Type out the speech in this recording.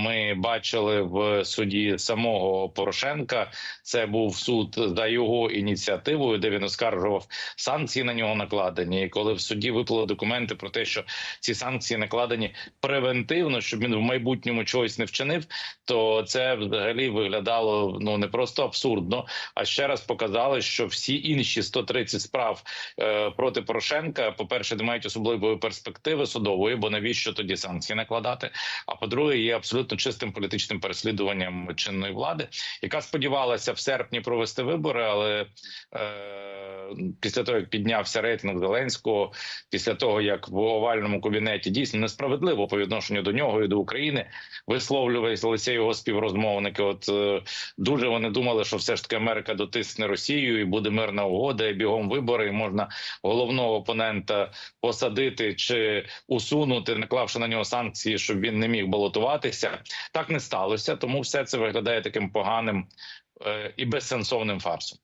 ми бачили в суді самого Порошенка. Це був суд за його ініціативою, де він оскаржував санкції на нього накладені. І коли в суді виплили документи про те, що ці санкції накладені превентивно, щоб він в майбутньому чогось не вчинив, то це взагалі виглядало ну не просто абсурдно, а ще раз показали, що всі інші 130 справ е, проти Порошенка, по перше, не мають особливої перспективи судової, бо навіщо тоді санкції накладати? А по-друге, є абсолютно чистим політичним переслідуванням чинної влади, яка сподівалася в серпні провести вибори, але е, після того як піднявся рейтинг Зеленського, після того як в овальному кабінеті дійсно несправедливо по відношенню до нього і до України висловлювалися його співрозмовники. От е, дуже вони думали, що все ж таки Америка дотисне Росію і буде мирна угода, і бігом вибори, і можна головного опонента посадити чи усунути, наклавши на нього санкції, щоб він не міг балотуватися. Так не сталося, тому все це виглядає таким поганим е, і безсенсовним фарсом.